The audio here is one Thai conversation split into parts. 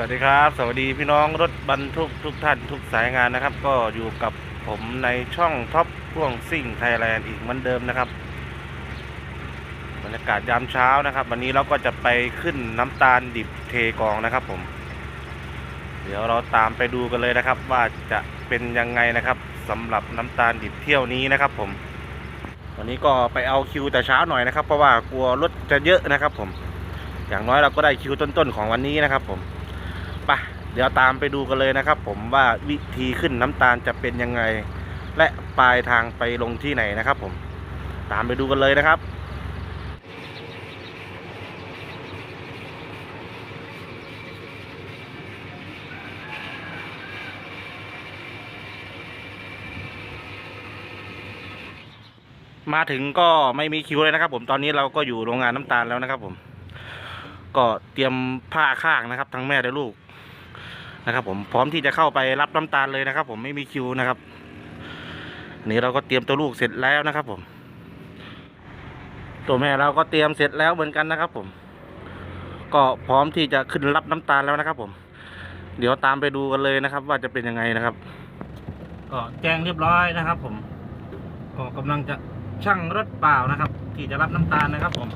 วัสดีครับ สวัสดีพี่น้องรถบรรทุกทุกท่านทุกสายงานนะครับ ก็อยู่กับผมในช่องท็อปพ่วงซิ่งไทยแลนด์อีกเหมือนเดิมนะครับบรรยากาศยามเช้านะครับ วันนี้เราก็จะไปขึ้นน้ำตาลดิบเทกองนะครับ ผม เดี๋ยวเราตามไปดูกันเลยนะครับ ว่าจะเป็นยังไงนะครับสำหรับน้ำตาลดิบเที่ยวนี้นะครับ ผม วันนี้ก็ไปเอาคิวแต่เช้าหน่อยนะครับ เพราะว่ากลัวรถจะเยอะนะครับ ผม อย่างน้อยเราก็ได้คิวต้นๆของวันนี้นะครับ ผม ไปเดี๋ยวตามไปดูกันเลยนะครับ ผมว่าวิธีขึ้นน้ำตาลจะเป็นยังไง และปลายทางไปลงที่ไหนนะครับ ผมตามไปดูกันเลยนะครับมาถึงก็ไม่มีคิวเลยนะครับ ผมตอนนี้เราก็อยู่โรงงานน้ำตาลแล้วนะครับ ผม ก็เตรียมผ้าข้างนะครับ ทั้งแม่และลูก นะครับ ผมพร้อมที่จะเข้าไปรับน้ำตาลเลยนะครับ ผมไม่มีคิวนะครับนนี้เราก็เตรียมตัวลูกเสร็จแล้วนะครับ ผม ตัวแม่เราก็เตรียมเสร็จแล้วเหมือนกันนะครับ ผม ก็พร้อมที่จะขึ้นรับน้ำตาลแล้วนะครับ ผม เดี๋ยวตามไปดูกันเลยนะครับ ว่าจะเป็นยังไงนะครับก็แจ้งเรียบร้อยนะครับ ผมก็กำลังจะชั่งรถเปล่านะครับ ที่จะรับน้ำตาลนะครับ ผม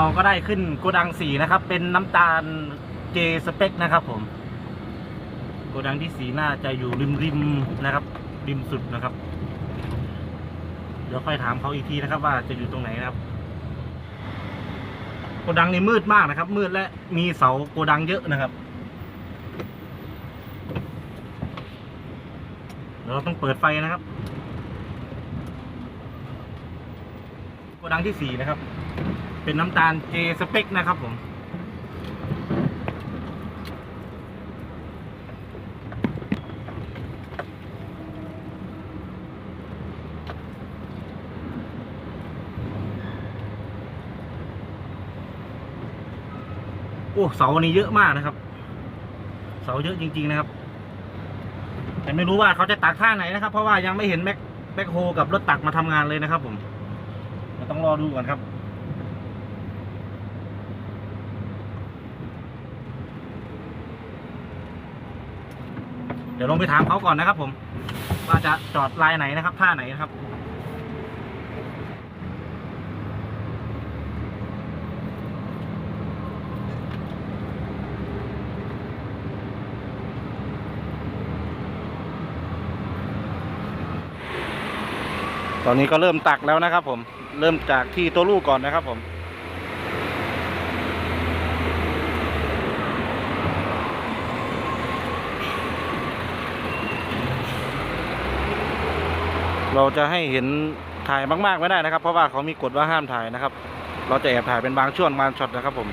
เราก็ได้ขึ้นโกดังสีนะครับ เป็นน้ำตาลเจสเปกนะครับ ผม โกดังที่สีน่าจะอยู่ริมริมๆนะครับ ริมสุดนะครับ เดี๋ยวค่อยถามเขาอีกทีนะครับ ว่าจะอยู่ตรงไหนนะครับ โกดังนี่มืดมากนะครับ มืดและมีเสาโกดังเยอะนะครับเราต้องเปิดไฟนะครับโกดังที่สี่นะครับ เป็นน้ำตาลเจสเปกนะครับผม โอ้เสาอันนี้เยอะมากนะครับ เสาเยอะจริง ๆ นะครับ แต่ไม่รู้ว่าเขาจะตักท่าไหนนะครับ เพราะว่ายังไม่เห็นแบ็คแบ็คโฮกับรถตักมาทำงานเลยนะครับผม เราต้องรอดูก่อนครับ เดี๋ยวลงไปถามเขาก่อนนะครับ ผม ว่าจะจอดลายไหนนะครับ ท่าไหนนะครับ ตอนนี้ก็เริ่มตักแล้วนะครับ ผม เริ่มจากที่ตัวลูกก่อนนะครับ ผม เราจะให้เห็นถ่ายมากๆไม่ได้นะครับ เพราะว่าเขามีกฎว่าห้ามถ่ายนะครับ เราจะแอบถ่ายเป็นบางช่วงบางช็อตนะครับผม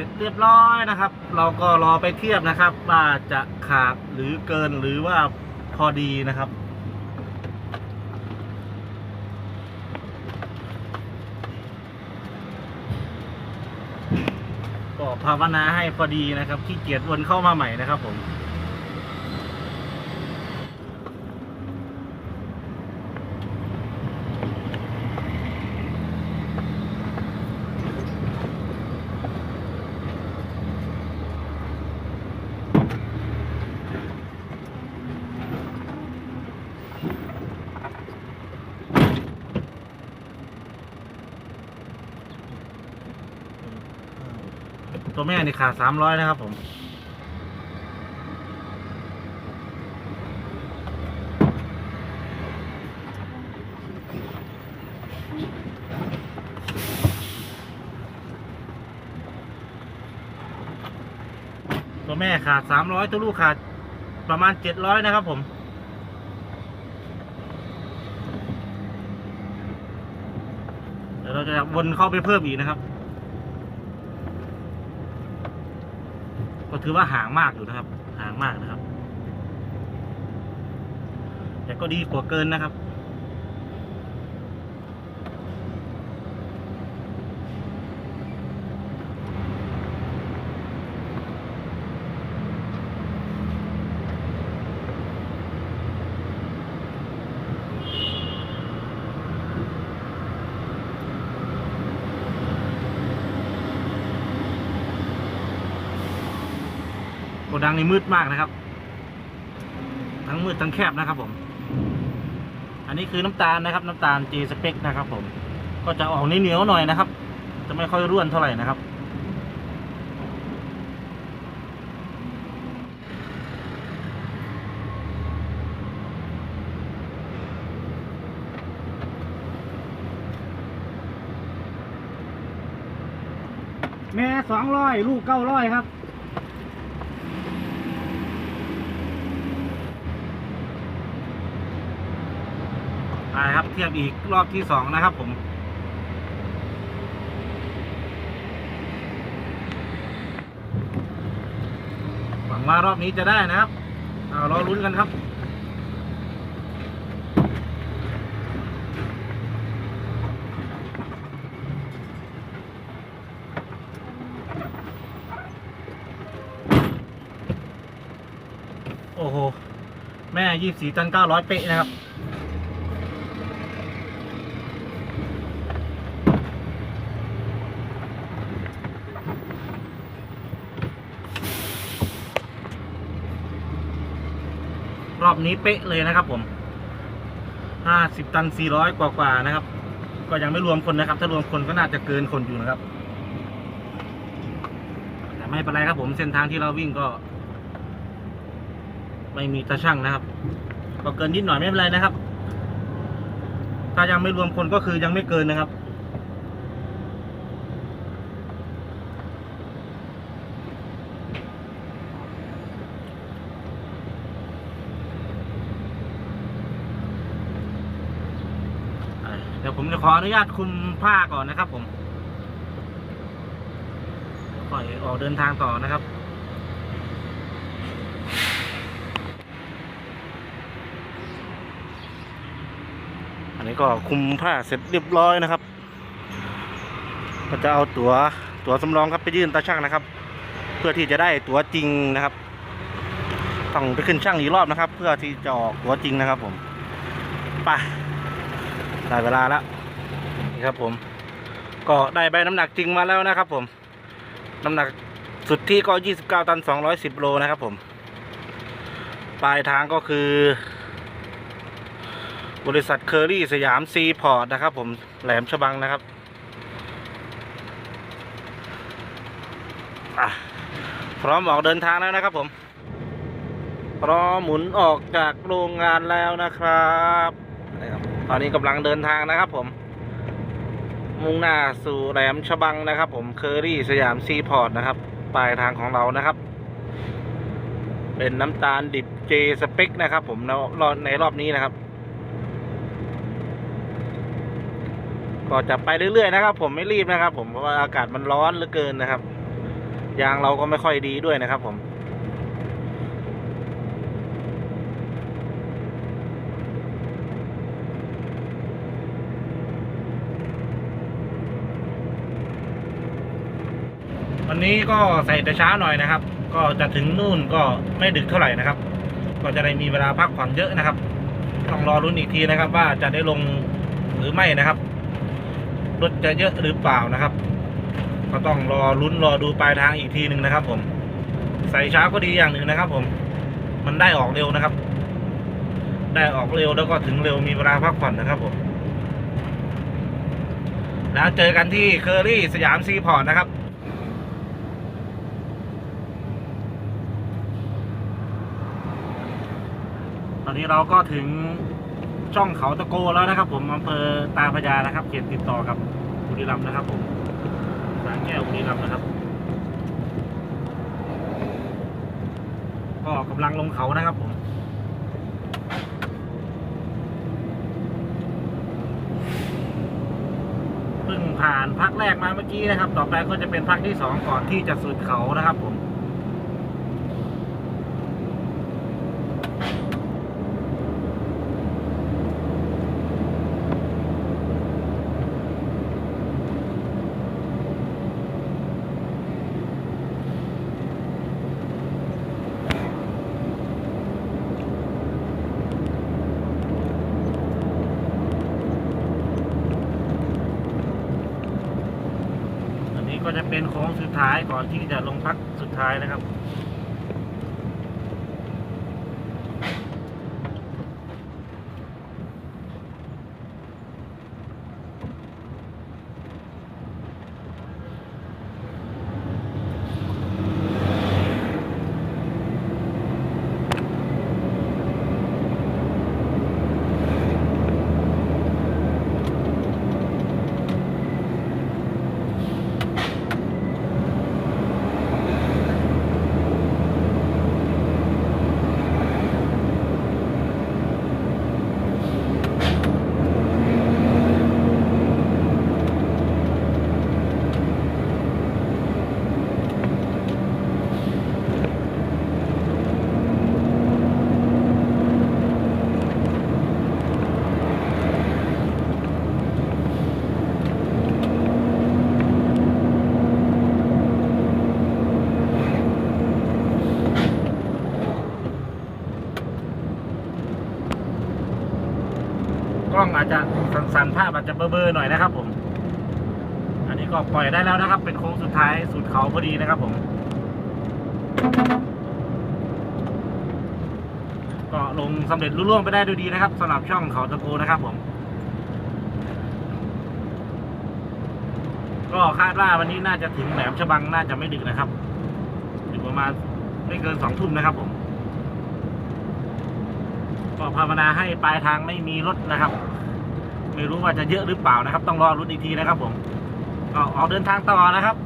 ร็จเรียบร้อยนะครับ เราก็รอไปเทียบนะครับว่าจะขาดหรือเกินหรือว่าพอดีนะครับก็ภาวนาให้พอดีนะครับขี้เกียจวนเข้ามาใหม่นะครับผม ตัวแม่นี่ขาดสามร้อยนะครับผมตัวแม่ขาดสามร้อยตัวลูกขาดประมาณเจ็ดร้อยนะครับผมเดี๋ยวเราจะวนเข้าไปเพิ่มอีกนะครับ ถือว่าห่างมากอยู่นะครับ ห่างมากนะครับ แต่ก็ดีกว่าเกินนะครับ นี่มืดมากนะครับ ทั้งมืดทั้งแคบนะครับผม อันนี้คือน้ำตาลนะครับ น้ำตาลจีสเปกนะครับ ผม ก็จะออกเหนียวหน่อยนะครับ จะไม่ค่อยร่วนเท่าไหร่นะครับแม่สองร้อยลูกเก้าร้อยครับ ไปครับเทียบอีกรอบที่สองนะครับผมหวังว่ารอบนี้จะได้นะครับเอารอลุ้นกันครับโอ้โห แม่ยี่สี่ตันเก้าร้อยเป๊ะนะครับ อบนี้เป๊ะเลยนะครับผมห้าสิบตันสี่ร้อยกว่าๆนะครับ ก็ยังไม่รวมคนนะครับ ถ้ารวมคนก็น่าจะเกินคนอยู่นะครับ แต่ไม่เป็นไรครับผมเส้นทางที่เราวิ่งก็ ไม่มีตาช่างนะครับ ก็เกินนิดหน่อยไม่เป็นไรนะครับ ถ้ายังไม่รวมคนก็คือยังไม่เกินนะครับ เดี๋ยวผมจะขออนุญาตคุมผ้าก่อนนะครับ ผมปล่อยออกเดินทางต่อนะครับอันนี้ก็คุมผ้าเสร็จเรียบร้อยนะครับ ก็จะเอาตัว๋วตั๋วสำรองครับไปยื่นตาช่างนะครับ เพื่อที่จะได้ตั๋วจริงนะครับ ต้องไปขึ้นช่างอีกรอบนะครับ เพื่อที่จะออกตั๋วจริงนะครับ ผมไป ได้เวลาแล้วนี่ครับผม ก็ได้ใบน้ำหนักจริงมาแล้วนะครับ ผม น้ำหนักสุดที่ก็29ตัน210โลนะครับผม ปลายทางก็คือ บริษัทเคอรี่สยามซีพอร์ตนะครับ ผมแหลมฉบังนะครับพร้อมออกเดินทางแล้วนะครับผม พร้อมหมุนออกจากโรงงานแล้วนะครับ ตอนนี้กำลังเดินทางนะครับผม มุ่งหน้าสู่แหลมฉบังนะครับ ผมเคอรี่สยามซีพอร์ตนะครับ ปลายทางของเรานะครับ เป็นน้ำตาลดิบเจสเปกนะครับ ผมในรอบในรอบนี้นะครับ ก็จะไปเรื่อยๆนะครับ ผมไม่รีบนะครับ ผมเพราะว่าอากาศมันร้อนเหลือเกินนะครับยางเราก็ไม่ค่อยดีด้วยนะครับ ผม วันนี้ก็ใส่แต่เช้าหน่อยนะครับ ก็จะถึงนู่นก็ไม่ดึกเท่าไหร่นะครับ ก็จะได้มีเวลาพักผ่อนเยอะนะครับต้องรอรุ้นอีกทีนะครับ ว่าจะได้ลงหรือไม่นะครับรถจะเยอะหรือเปล่านะครับ ก็ต้องรอลุ้นรอดูปลายทางอีกทีหนึ่งนะครับ ผม ใส่เช้าก็ดีอย่างหนึ่งนะครับ ผม มันได้ออกเร็วนะครับ ได้ออกเร็วแล้วก็ถึงเร็วมีเวลาพักผ่อนนะครับ ผม แล้วเจอกันที่เคอรี่สยามซีพอร์ตนะครับ อนนี้เราก็ถึงช่องเขาตะโกแล้วนะครับ ผมอำเภอตาพระยานะครับเขตติดต่อกับบุรีรัมย์นะครับ ผมสางแก้วบุรีรัมย์นะครับ ก็กำลังลงเขานะครับผมเพิ่งผ่านพักแรกมาเมื่อกี้นะครับ ต่อไปก็จะเป็นพักที่สองก่อนที่จะสุดเขานะครับผม จจะสั่นๆภาพอาจจะเบลอๆหน่อยนะครับผม อันนี้ก็ปล่อยได้แล้วนะครับ เป็นโค้งสุดท้ายสุดเขาพอดีนะครับผม ก็ลงสำเร็จรุ่ร่วงไปได้ด้วยดีนะครับสำหรับช่องเขาตะโกนะครับผม ก็คาดว่าวันนี้น่าจะถึงแหลมฉบังน่าจะไม่ดึกนะครับอยู่ประมาณไม่เกินสองทุ่มนะครับผมก็ภาวนาให้ปลายทางไม่มีรถนะครับ ไม่รู้ว่าจะเยอะหรือเปล่านะครับ ต้องรอรุ้นอีกทีนะครับ ผมก็ออกเดินทางต่อนะครับ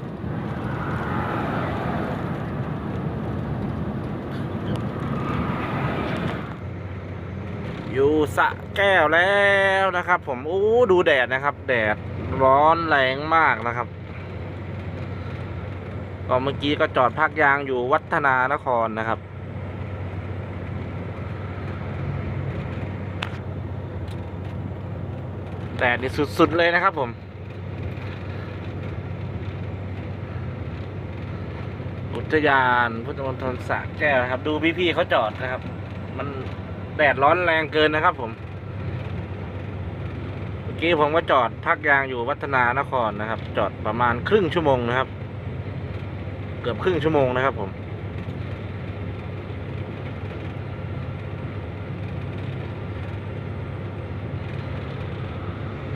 อยู่สะแก้วแล้วนะครับ ผมโอ้ดูแดดนะครับ แดดร้อนแรงมากนะครับก็เมื่อกี้ก็จอดพักยางอยู่วัฒนานครนะครับ แดดนี่สุดๆเลยนะครับผม อุทยานพุทธมณฑลสระแก้วนะครับ ดูพี่ๆเขาจอดนะครับ มันแดดร้อนแรงเกินนะครับผมเมื่อกี้ผมก็จอดพักยางอยู่วัฒนานครนะครับ จอดประมาณครึ่งชั่วโมงนะครับ เกือบครึ่งชั่วโมงนะครับผม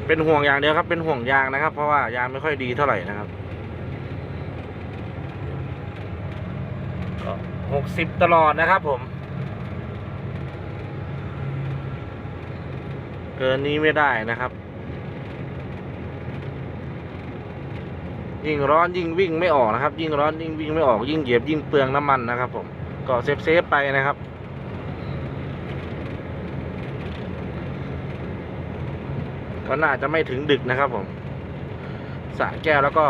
เป็นห่วงอย่างเดียวครับ เป็นห่วงยางนะครับ เพราะว่ายางไม่ค่อยดีเท่าไหร่นะครับก็หกสิบตลอดนะครับผม เกินนี้ไม่ได้นะครับ ยิ่งร้อนยิ่งวิ่งไม่ออกนะครับ ยิ่งร้อนยิ่งวิ่งไม่ออกยิ่งเหยียบยิ่งเปลืองน้ำมันนะครับ ผมก็เซฟเซฟไปนะครับ ก็น่าจะไม่ถึงดึกนะครับผมสะแก้วแล้วก็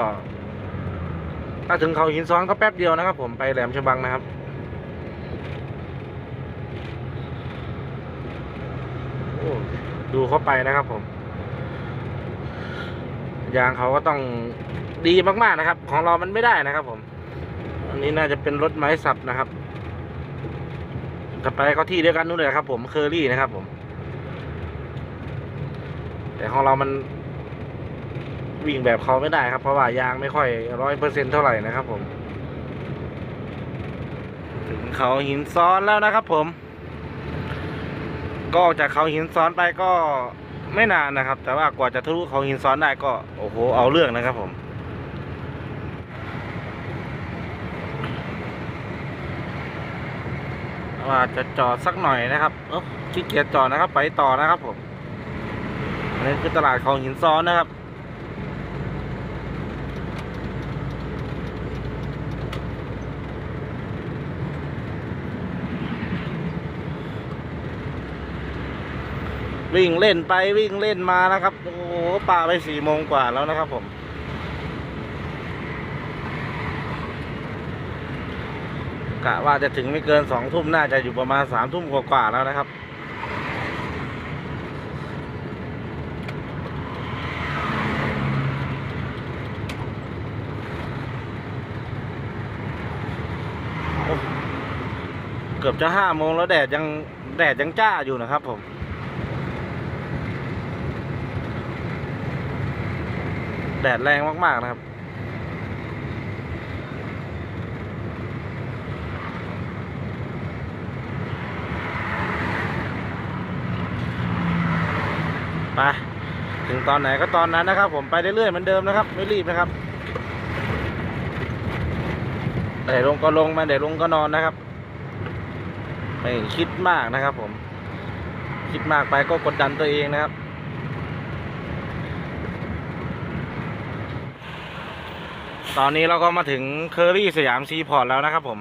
ถ้าถึงเขาหินซ้อนก็แป๊บเดียวนะครับ ผมไปแหลมฉบังนะครับ ดูเข้าไปนะครับผม ยางเขาก็ต้องดีมากๆนะครับ ของเรามันไม่ได้นะครับ ผม อันนี้น่าจะเป็นรถไม้สับนะครับถัดไปก็ที่เดียวกันนู่นเลยครับ ผมเคอรี่นะครับ ผม แต่ของเรามันวิ่งแบบเขาไม่ได้ครับ เพราะว่ายางไม่ค่อยร้อยเปอร์เซ็นเท่าไหร่นะครับผม ถึงเขาหินซ้อนแล้วนะครับผม ก็จากเขาหินซ้อนไปก็ไม่นานนะครับ แต่ว่ากว่าจะทะลุเขาหินซ้อนได้ก็โอ้โหเอาเรื่องนะครับผมว่าจะจอดสักหน่อยนะครับเออขี้เกียจจอดนะครับ ไปต่อนะครับผม อันนี้คือตลาดของหินซ้อนนะครับ วิ่งเล่นไปวิ่งเล่นมานะครับ โอ้โหป่าไปสี่โมงกว่าแล้วนะครับผมกะว่าจะถึงไม่เกินสองทุ่มน่าจะอยู่ประมาณสามทุ่มกว่าๆแล้วนะครับ โอ้เกือบ จะห้าโมงแล้วแดดยังแดดยังจ้าอยู่นะครับผม แดดแรงมาก ๆ นะครับ ไป ถึงตอนไหนก็ตอนนั้นนะครับ ผมไปเรื่อยๆเหมือนเดิมนะครับ ไม่รีบนะครับไหนลงก็ลงมาไหนลงก็นอนนะครับ ไม่คิดมากนะครับ ผม คิดมากไปก็กดดันตัวเองนะครับ ตอนนี้เราก็มาถึงเคอรี่สยามซีพอร์ตแล้วนะครับ ผม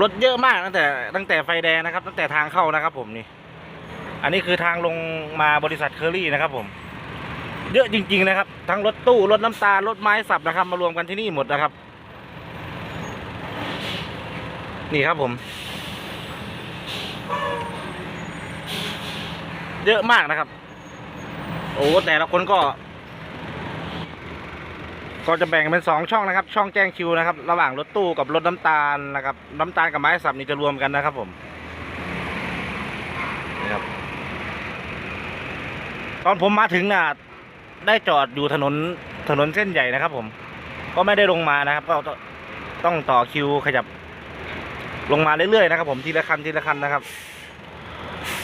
รถเยอะมากตั้งแต่ตั้งแต่ไฟแดงนะครับ ตั้งแต่ทางเข้านะครับ ผมนี่ อันนี้คือทางลงมาบริษัทเคอรี่นะครับ ผม เยอะจริง ๆ นะครับ ทั้งรถตู้รถน้ำตาลรถไม้สับนะครับ มารวมกันที่นี่หมดนะครับ นี่ครับผม เยอะมากนะครับ โอ้แต่ละคนก็ ก็จะแบ่งเป็นสองช่องนะครับ ช่องแจ้งคิวนะครับ ระหว่างรถตู้กับรถน้ำตาลนะครับ น้ำตาลกับไม้สับนี่จะรวมกันนะครับ ผมนี่ครับตอนผมมาถึงน่ะได้จอดอยู่ถนนถนนเส้นใหญ่นะครับ ผม ก็ไม่ได้ลงมานะครับ ก็ต้องต่อคิวขยับ ลงมาเรื่อยๆนะครับ ผมทีละคันทีละคันนะครับ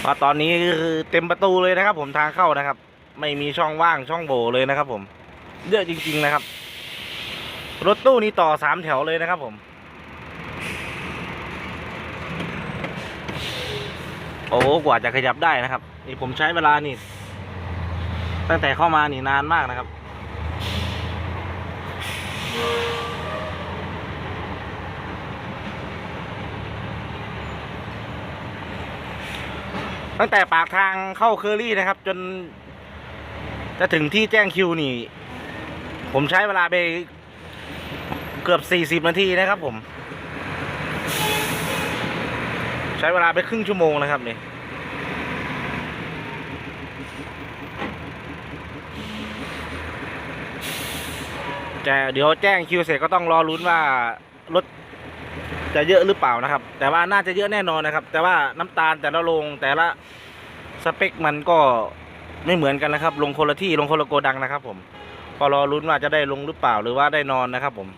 มาตอนนี้คือเต็มประตูเลยนะครับ ผมทางเข้านะครับ ไม่มีช่องว่างช่องโหว่เลยนะครับ ผมเยอะจริง ๆนะครับ รถตู้นี้ต่อสามแถวเลยนะครับ ผม โอ้กว่าจะขยับได้นะครับนี่ผมใช้เวลานี่ ตั้งแต่เข้ามานี่นานมากนะครับ ตั้งแต่ปากทางเข้าเคอรี่นะครับ จน จะถึงที่แจ้งคิวนี่ ผมใช้เวลาไปเกือบสี่สิบนาทีนะครับ ผม ใช้เวลาไปครึ่งชั่วโมงนะครับนี่แต่เดี๋ยวแจ้งคิวเสร็จก็ต้องรอลุ้นว่ารถ จะเยอะหรือเปล่านะครับ แต่ว่าน่าจะเยอะแน่นอนนะครับ แต่ว่าน้ำตาลแต่ละโรงแต่ละสเปคมันก็ไม่เหมือนกันนะครับ ลงคนละที่ลงคนละโกดังนะครับ ผมก็รอลุ้นว่าจะได้ลงหรือเปล่าหรือว่าได้นอนนะครับ ผม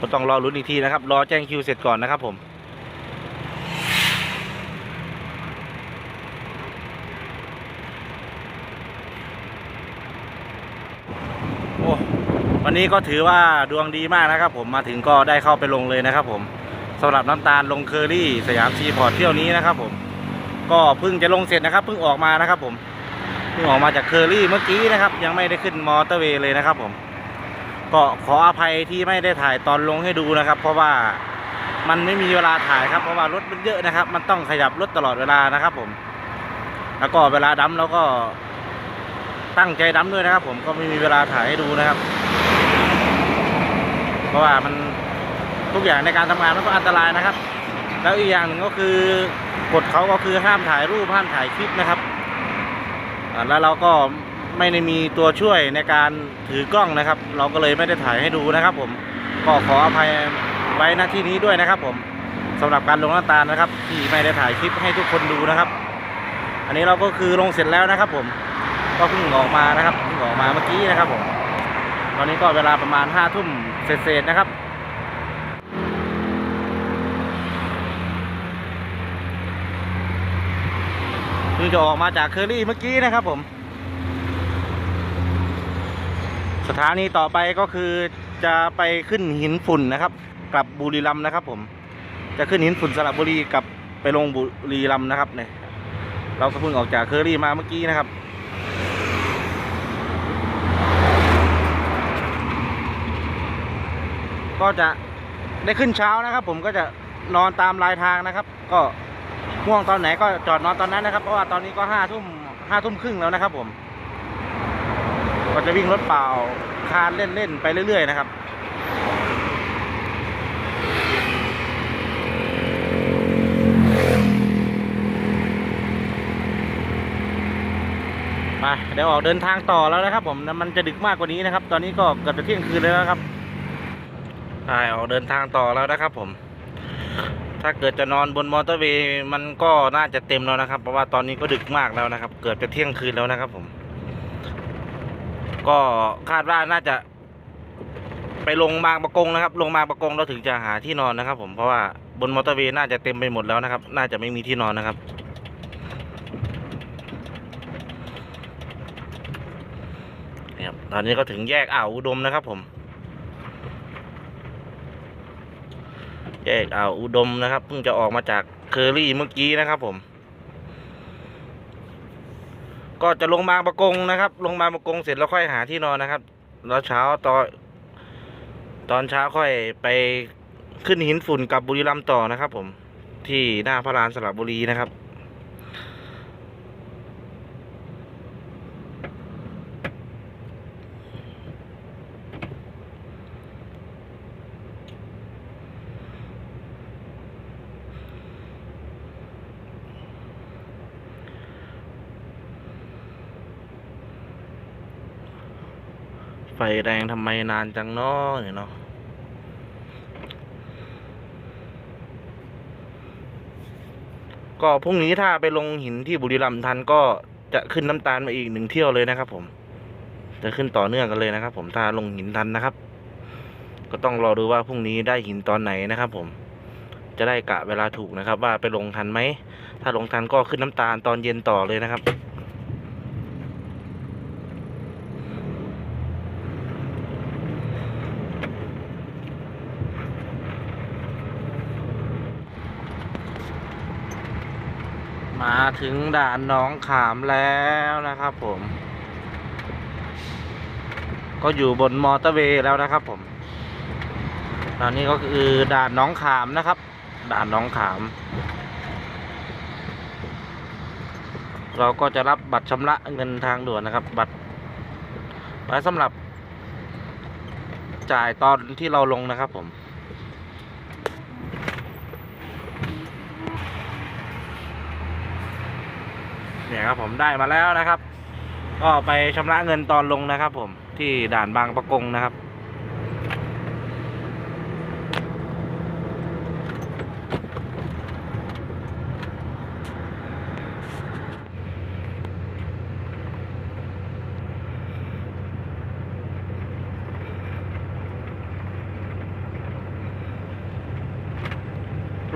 ก็ต้องรอลุ้นอีกทีนะครับ รอแจ้งคิวเสร็จก่อนนะครับ ผมโอ้วันนี้ก็ถือว่าดวงดีมากนะครับ ผมมาถึงก็ได้เข้าไปลงเลยนะครับ ผม สำหรับน้ำตาลลงเคอรี่สยามซีพอร์ตเที่ยวนี้นะครับ ผม ก็เพิ่งจะลงเสร็จนะครับเพิ่งออกมานะครับ ผมเพิ่งออกมาจากเคอรี่เมื่อกี้นะครับ ยังไม่ได้ขึ้นมอเตอร์เวย์เลยนะครับ ผม ก็ขออภัยที่ไม่ได้ถ่ายตอนลงให้ดูนะครับ เพราะว่ามันไม่มีเวลาถ่ายครับเพราะว่ารถมันเยอะนะครับ มันต้องขยับรถตลอดเวลานะครับ ผม แล้วก็เวลาดั้มเราก็ตั้งใจดั้มด้วยนะครับ ผมก็ไม่มีเวลาถ่ายให้ดูนะครับ เพราะว่ามัน ทุกอย่างในการทำงานมันก็อันตรายนะครับ แล้วอีกอย่างหนึ่งก็คือกฎเขาก็คือห้ามถ่ายรูปห้ามถ่ายคลิปนะครับแล้วเราก็ไม่ได้มีตัวช่วยในการถือกล้องนะครับ เราก็เลยไม่ได้ถ่ายให้ดูนะครับ ผมก็ขออภัยไว้ณที่นี้ด้วยนะครับ ผมสำหรับการลงน้ำตาลนะครับ ที่ไม่ได้ถ่ายคลิปให้ทุกคนดูนะครับ อันนี้เราก็คือลงเสร็จแล้วนะครับ ผมก็เพิ่งออกมานะครับเพิ่งออกมาเมื่อกี้นะครับผมตอนนี้ก็เวลาประมาณห้าทุ่มเศษๆนะครับ พิ่งจะออกมาจากเคอรี่เมื่อกี้นะครับผม สถานีต่อไปก็คือจะไปขึ้นหินฝุ่นนะครับกลับบุรีรัมย์นะครับ ผม จะขึ้นหินฝุ่นสระบุรีกับไปลงบุรีรัมย์นะครับเนี่ยเราก็เพิ่งออกจากเคอรี่มาเมื่อกี้นะครับก็จะได้ขึ้นเช้านะครับ ผมก็จะนอนตามลายทางนะครับ ก็ ง่วงตอนไหนก็จอดนอนตอนนั้นนะครับ เพราะว่าตอนนี้ก็ห้าทุ่มห้าทุ่มครึ่งแล้วนะครับ ผม ก็จะวิ่งรถเปล่าคานเล่นๆไปเรื่อยๆนะครับไปเดี๋ยวออกเดินทางต่อแล้วนะครับ ผมมันจะดึกมากกว่านี้นะครับ ตอนนี้ก็เกือบจะเที่ยงคืนแล้วนะครับใช่ออกเดินทางต่อแล้วนะครับ ผม ถ้าเกิดจะนอนบนมอเตอร์เวย์มันก็น่าจะเต็มแล้วนะครับ เพราะว่าตอนนี้ก็ดึกมากแล้วนะครับ เกือบจะเที่ยงคืนแล้วนะครับ ผม ก็คาดว่าน่าจะ ไปลงบางประกงนะครับ ลงบางประกงเราถึงจะหาที่นอนนะครับ ผมเพราะว่าบนมอเตอร์เวย์น่าจะเต็มไปหมดแล้วนะครับ น่าจะไม่มีที่นอนนะครับนะครับตอนนี้ก็ถึงแยกอ่าวอุดมนะครับผม ยกอ่าวอุดมนะครับ เพิ่งจะออกมาจากเคอรี่เมื่อกี้นะครับผม ก็จะลงมาประกงนะครับ ลงมาประกงเสร็จแล้วค่อยหาที่นอนนะครับ แล้วเช้าตอนตอนเช้าค่อยไปขึ้นหินฝุ่นกับบุรีรัมย์ต่อนะครับ ผมที่หน้าพระลานสระบุรีนะครับ ไฟแรงทำไมนานจังเนาะเนี่ยเนาะก็พรุ่งนี้ถ้าไปลงหินที่บุรีรัมย์ทันก็จะขึ้นน้ำตาลมาอีกหนึ่งเที่ยวเลยนะครับ ผม จะขึ้นต่อเนื่องกันเลยนะครับ ผมถ้าลงหินทันนะครับ ก็ต้องรอดูว่าพรุ่งนี้ได้หินตอนไหนนะครับ ผม จะได้กะเวลาถูกนะครับ ว่าไปลงทันไหมถ้าลงทันก็ขึ้นน้ำตาลตอนเย็นต่อเลยนะครับ มาถึงด่านน้องขามแล้วนะครับผม ก็อยู่บนมอเตอร์เวย์แล้วนะครับผม ตอนนี้ก็คือด่านน้องขามนะครับ ด่านน้องขาม เราก็จะรับบัตรชำระเงินทางด่วนนะครับ บัตรไว้สำหรับจ่ายตอนที่เราลงนะครับผม เนี่ยครับผมได้มาแล้วนะครับ ก็ไปชำระเงินตอนลงนะครับ ผมที่ด่านบางประกงนะครับ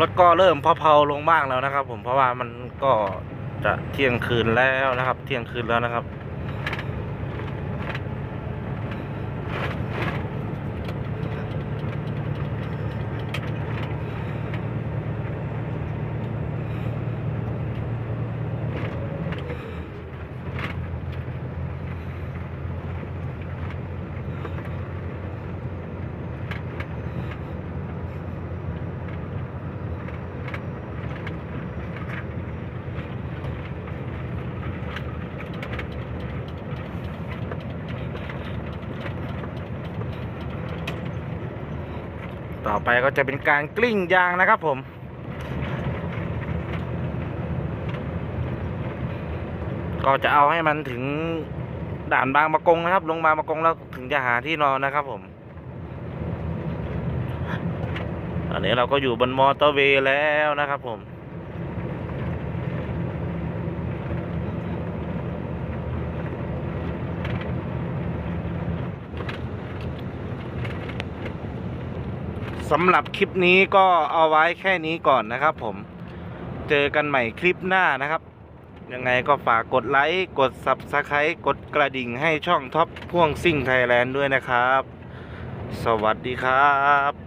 รถก็เริ่มเพาๆลงบ้างแล้วนะครับ ผมเพราะว่ามันก็ จะเที่ยงคืนแล้วนะครับ เที่ยงคืนแล้วนะครับ ต่อไปก็จะเป็นการกลิ้งยางนะครับผม ก็จะเอาให้มันถึงด่านบางมะกงนะครับ ลงบางมะกงแล้วถึงจะหาที่นอนนะครับผมตอนนี้เราก็อยู่บนมอเตอร์เวย์แล้วนะครับผม สำหรับคลิปนี้ก็เอาไว้แค่นี้ก่อนนะครับผม เจอกันใหม่คลิปหน้านะครับ ยังไงก็ฝากกดไลค์ กด Subscribe กดกระดิ่งให้ช่องท็อปพ่วงซิ่งไทยแลนด์ด้วยนะครับ สวัสดีครับ